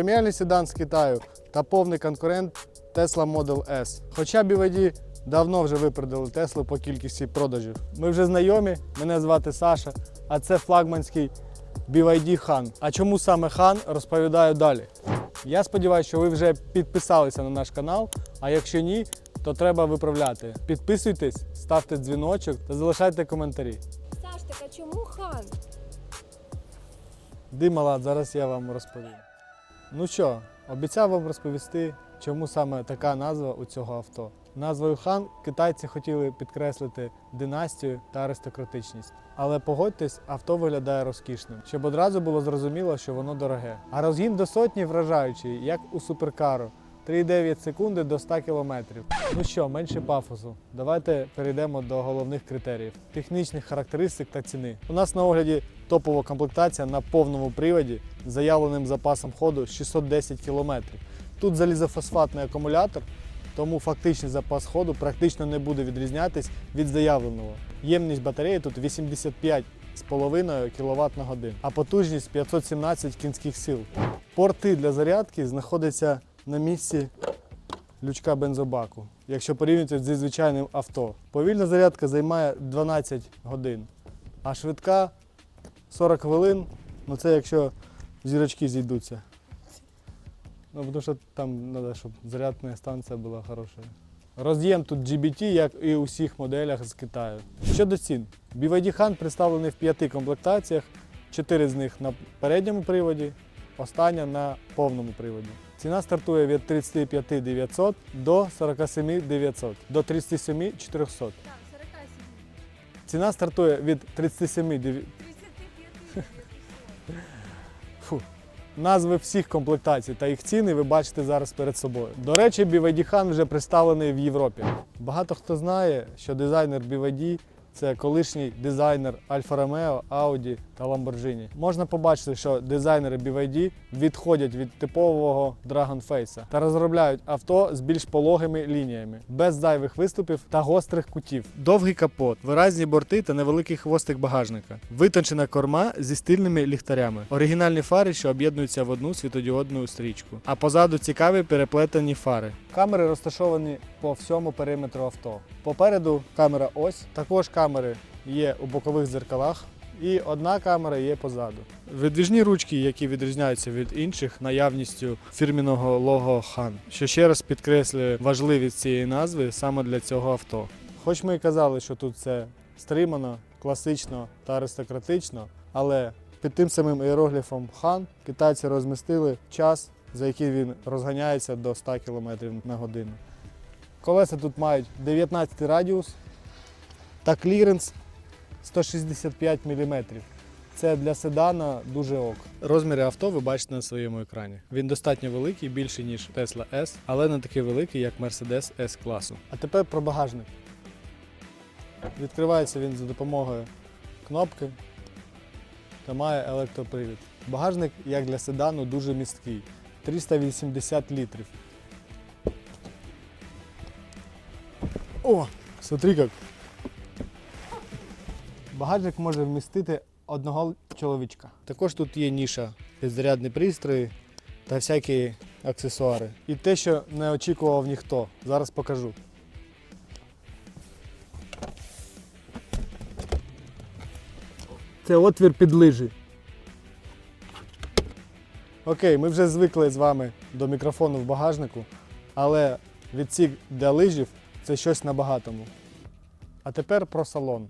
Преміальний седан з Китаю та повний конкурент Tesla Model S. Хоча BYD давно вже випередили Теслу по кількості продажів. Ми вже знайомі, мене звати Саша, а це флагманський BYD Han. А чому саме Han, розповідаю далі. Я сподіваюся, що ви вже підписалися на наш канал, а якщо ні, то треба виправляти. Підписуйтесь, ставте дзвіночок та залишайте коментарі. Саш, так а чому хан? Димала, зараз я вам розповім. Ну що, обіцяв вам розповісти, чому саме така назва у цього авто. Назвою хан китайці хотіли підкреслити династію та аристократичність. Але погодьтесь, авто виглядає розкішним, щоб одразу було зрозуміло, що воно дороге. А розгін до сотні вражаючий, як у суперкару. 3,9 секунди до 100 км. Ну що, менше пафосу. Давайте перейдемо до головних критеріїв: технічних характеристик та ціни. У нас на огляді топова комплектація на повному приводі з заявленим запасом ходу 610 км. Тут залізофосфатний акумулятор, тому фактичний запас ходу практично не буде відрізнятись від заявленого. Ємність батареї тут 85,5 кВт на годин, а потужність 517 кінських сил. Порти для зарядки знаходяться на місці лючка бензобаку, якщо порівняти зі звичайним авто. Повільна зарядка займає 12 годин, а швидка 40 хвилин. Ну це якщо зірочки зійдуться. Ну, тому що там треба, щоб зарядна станція була хороша. Роз'єм тут GBT, як і у всіх моделях з Китаю. Щодо цін, BYD Han представлений в п'яти комплектаціях, чотири з них на передньому приводі, остання на повному приводі. Ціна стартує від 35 900 до 47 900, до 37 400. Так, 47. Ціна стартує від 37 900. 35 Фу. Назви всіх комплектацій та їх ціни ви бачите зараз перед собою. До речі, BYD Han вже представлений в Європі. Багато хто знає, що дизайнер BYD це колишній дизайнер Альфа Ромео, Audi та Lamborghini. Можна побачити, що дизайнери BYD відходять від типового Dragon Face та розробляють авто з більш пологими лініями, без зайвих виступів та гострих кутів. Довгий капот, виразні борти та невеликий хвостик багажника, витончена корма зі стильними ліхтарями, оригінальні фари, що об'єднуються в одну світодіодну стрічку. А позаду цікаві переплетені фари. Камери розташовані по всьому периметру авто. Попереду камера ось, також камери є у бокових дзеркалах. І одна камера є позаду. Видвіжні ручки, які відрізняються від інших наявністю фірміного лого Han, що ще раз підкреслює важливість цієї назви саме для цього авто. Хоч ми і казали, що тут це стримано, класично та аристократично, але під тим самим іерогліфом Han китайці розмістили час, за який він розганяється до 100 км на годину. Колеса тут мають 19 радіус та кліренс 165 мм. Це для седана дуже ок. Розміри авто ви бачите на своєму екрані. Він достатньо великий, більший ніж Tesla S, але не такий великий, як Mercedes S класу. А тепер про багажник. Відкривається він за допомогою кнопки та має електропривід. Багажник, як для седану, дуже місткий 380 літрів. О, смотри як. Багажник може вмістити одного чоловічка. Також тут є ніша під зарядні пристрої та всякі аксесуари. І те, що не очікував ніхто. Зараз покажу. Це отвір під лижі. Окей, ми вже звикли з вами до мікрофону в багажнику, але відсік для лижів це щось на багатому. А тепер про салон.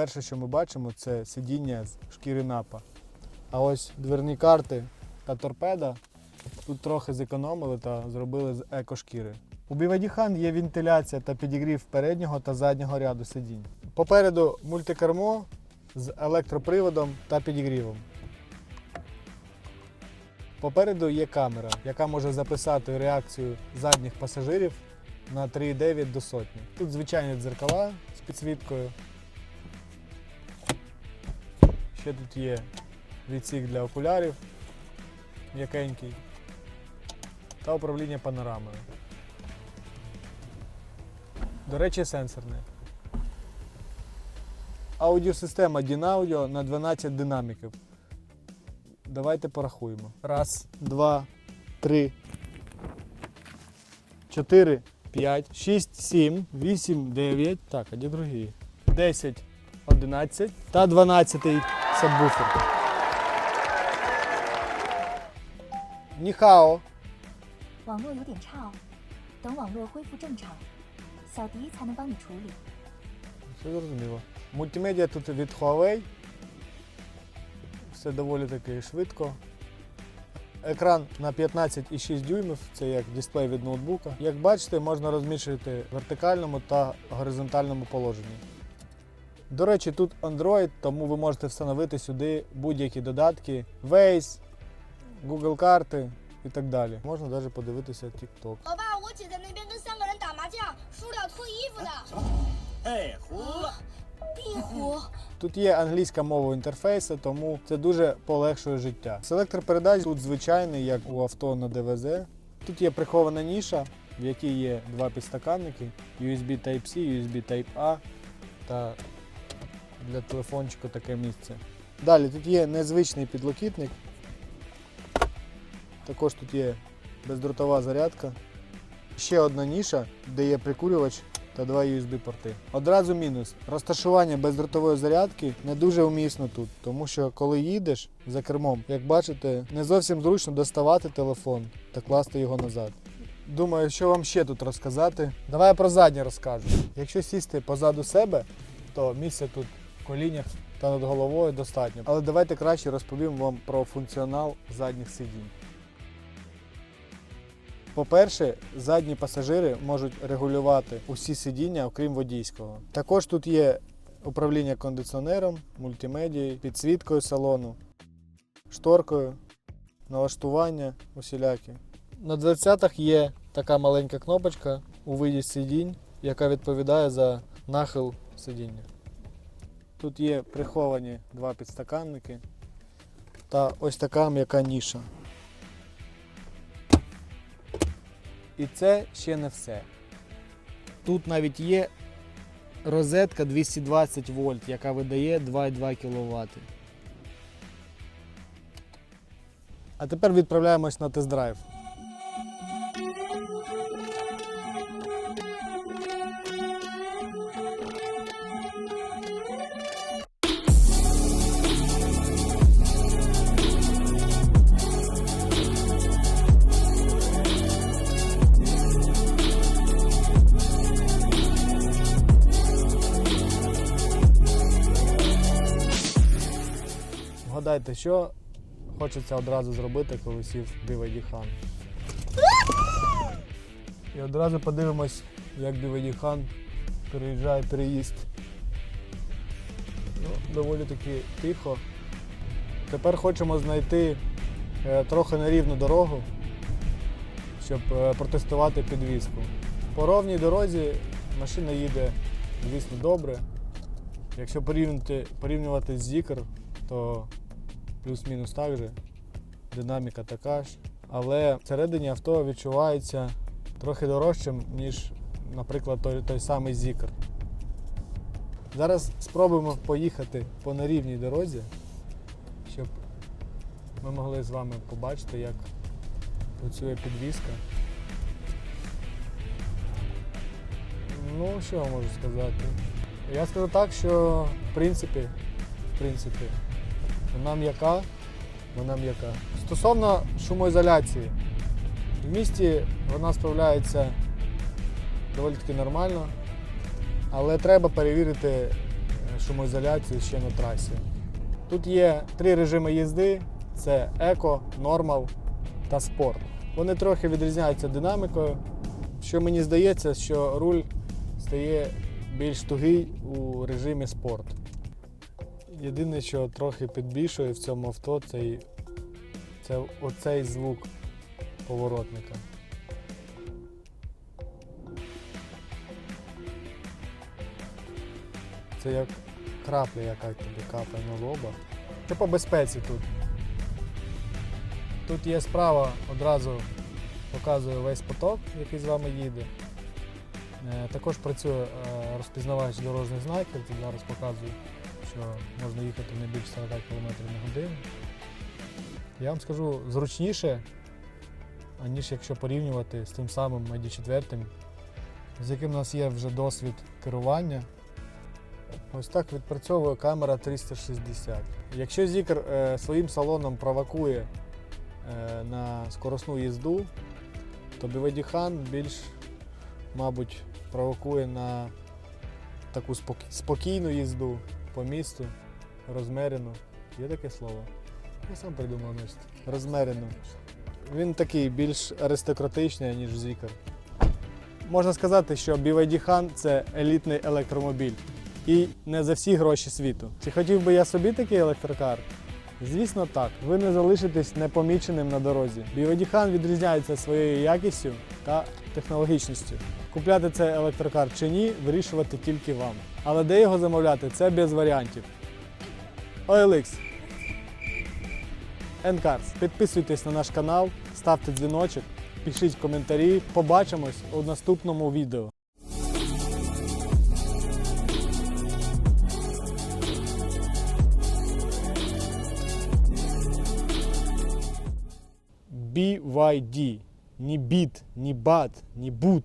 Перше, що ми бачимо, це сидіння з шкіри напа. А ось дверні карти та торпеда тут трохи зекономили та зробили з екошкіри. У Han є вентиляція та підігрів переднього та заднього ряду сидінь. Попереду мультикермо з електроприводом та підігрівом. Попереду є камера, яка може записати реакцію задніх пасажирів на 3,9 до сотні. Тут звичайні дзеркала з підсвіткою. Ще тут є відсік для окулярів м'якенький та управління панорамою. До речі, сенсорне. аудіосистема Dynaudio на 12 динаміків. Давайте порахуємо. Раз, два, три, чотири, п'ять, шість, сім, вісім, дев'ять. Так, а де другі? Десять, одинадцять та дванадцятий сабвуфер. Ніхао. Все зрозуміло. Мультимедіа тут від Huawei. Все доволі таки швидко. Екран на 15,6 дюймів, це як дисплей від ноутбука. Як бачите, можна розміщувати в вертикальному та горизонтальному положенні. До речі, тут Android, тому ви можете встановити сюди будь-які додатки, Waze, Google карти і так далі. Можна навіть подивитися TikTok. Е, тут є англійська мова інтерфейсу, тому це дуже полегшує життя. Селектор передач тут звичайний, як у авто на ДВЗ. Тут є прихована ніша, в якій є два підстаканники: USB Type-C, USB Type-A та для телефончику таке місце. Далі тут є незвичний підлокітник. Також тут є бездротова зарядка. Ще одна ніша, де є прикурювач та два USB-порти. Одразу мінус. Розташування бездротової зарядки не дуже умісно тут, тому що коли їдеш за кермом, як бачите, не зовсім зручно доставати телефон та класти його назад. Думаю, що вам ще тут розказати. Давай я про заднє розкажу. Якщо сісти позаду себе, то місця тут колінях та над головою достатньо. Але давайте краще розповім вам про функціонал задніх сидінь. По-перше, задні пасажири можуть регулювати усі сидіння, окрім водійського. Також тут є управління кондиціонером, мультимедією, підсвіткою салону, шторкою, налаштування усілякі. На 20-х є така маленька кнопочка у виді сидінь, яка відповідає за нахил сидіння. Тут є приховані два підстаканники та ось така м'яка ніша. І це ще не все. Тут навіть є розетка 220 вольт, яка видає 2,2 кВт. А тепер відправляємось на тест-драйв. Вгадайте, що хочеться одразу зробити, коли сів BYD Han. І одразу подивимось, як BYD Han переїжджає переїзд. Ну, доволі таки тихо. Тепер хочемо знайти е, трохи нерівну дорогу, щоб е, протестувати підвіску. По ровній дорозі машина їде, звісно, добре. Якщо порівняти, порівнювати з Zikr, то плюс-мінус так же. Динаміка така ж. Але всередині авто відчувається трохи дорожчим, ніж, наприклад, той, той самий Zikr. Зараз спробуємо поїхати по нерівній дорозі, щоб ми могли з вами побачити, як працює підвіска. Ну, що можу сказати? Я скажу так, що в принципі, в принципі, вона м'яка, вона м'яка. Стосовно шумоізоляції, в місті вона справляється доволі таки нормально, але треба перевірити е, шумоізоляцію ще на трасі. Тут є три режими їзди: це еко, нормал та спорт. Вони трохи відрізняються динамікою. Що мені здається, що руль стає більш тугий у режимі спорт. Єдине, що трохи підбільшує в цьому авто, це, це оцей звук поворотника. Це як крапля, яка тобі капає на лоба. Це по безпеці тут. Тут є справа, одразу показує весь поток, який з вами їде. Е, Також працює е, розпізнавач дорожніх знаків, тут зараз показую. Що можна їхати не більше 40 км на годину. Я вам скажу зручніше, аніж якщо порівнювати з тим самим ID 4, з яким у нас є вже досвід керування. Ось так відпрацьовує камера 360. Якщо Zikr е, своїм салоном провокує е, на скоросну їзду, то Han більш, мабуть, провокує на таку спок- спокійну їзду по місту, розмерену. Є таке слово? Я сам придумав значить. Розмерену. Він такий більш аристократичний, ніж Zikr. Можна сказати, що BYD Han – це елітний електромобіль. І не за всі гроші світу. Чи хотів би я собі такий електрокар? Звісно, так. Ви не залишитесь непоміченим на дорозі. BYD Han відрізняється своєю якістю та технологічністю. Купляти цей електрокар чи ні, вирішувати тільки вам. Але де його замовляти, це без варіантів. OLX. N-Cars. Підписуйтесь на наш канал, ставте дзвіночок, пишіть коментарі. Побачимось у наступному відео. BYD. Ні біт, ні бат, ні бут.